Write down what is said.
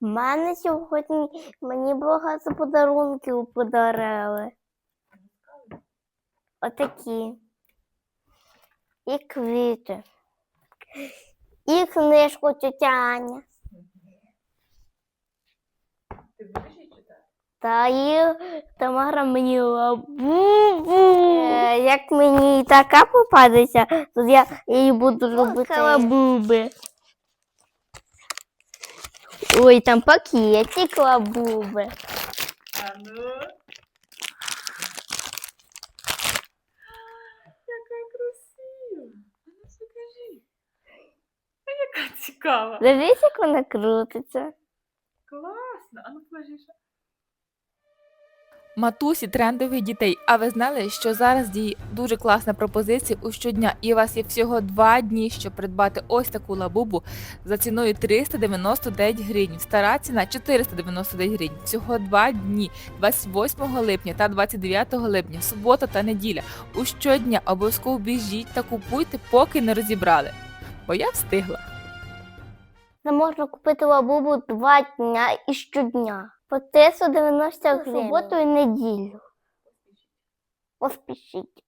В мене сьогодні мені багато подарунків подарили. Отакі. І квіти. І книжку тетя Аня. Ти будеш її читати? Та і Тамара мені лабубу. Е, Як мені така попадеться, то я її буду робити лабуби. Ой, там пакетик лабуби. А ну. Яка красива. Ну покажи. А яка цікава. Дивись, як вона крутиться. Класно. А ну покажи ще. Матусі трендових дітей. А ви знали, що зараз діє дуже класна пропозиція у щодня, і у вас є всього два дні, щоб придбати ось таку лабубу за ціною 399 гривень. Стара ціна 499 гривень. Всього два дні 28 липня та 29 липня, субота та неділя. У щодня обов'язково біжіть та купуйте, поки не розібрали. Бо я встигла. Це можна купити лабубу два дня і щодня. По 390 гривень. суботу і неділю. Поспішіть.